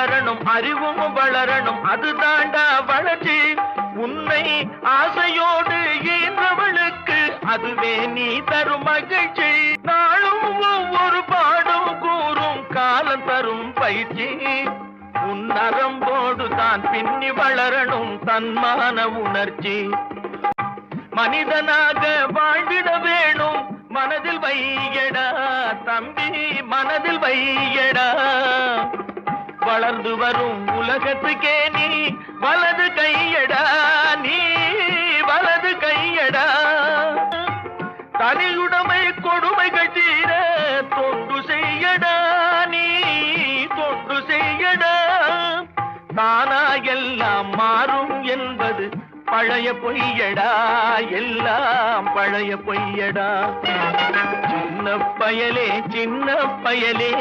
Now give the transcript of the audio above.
வளரணும் அறிவும் வளரணும் அது தாண்டா வளர்ச்சி. உன்னை ஆசையோடு ஈன்றவளுக்கு அதுவே நீ தரும் மகிழ்ச்சி. நாளும் ஒவ்வொரு பாடும் கூறும் காலம் தரும் பயிற்சி. உன் நரம்போடு தான் பின்னி வளரணும் தன்மான உணர்ச்சி. மனிதனாக வாழ்ந்திட வேணும் மனதில் வையடா தம்பி மனதில் வையடா. வளர்ந்து வரும் உலகத்துக்கே நீ வலது கையடா நீ வலது கையடா. தனியுடைமை கொடுமைகள் தீர தொண்டு செய்யடா நீ தொண்டு செய்யடா. நானா எல்லாம் மாறும் என்பது பழைய பொய்யடா எல்லாம் பழைய பொய்யடா. சின்ன பயலே சின்ன பயலே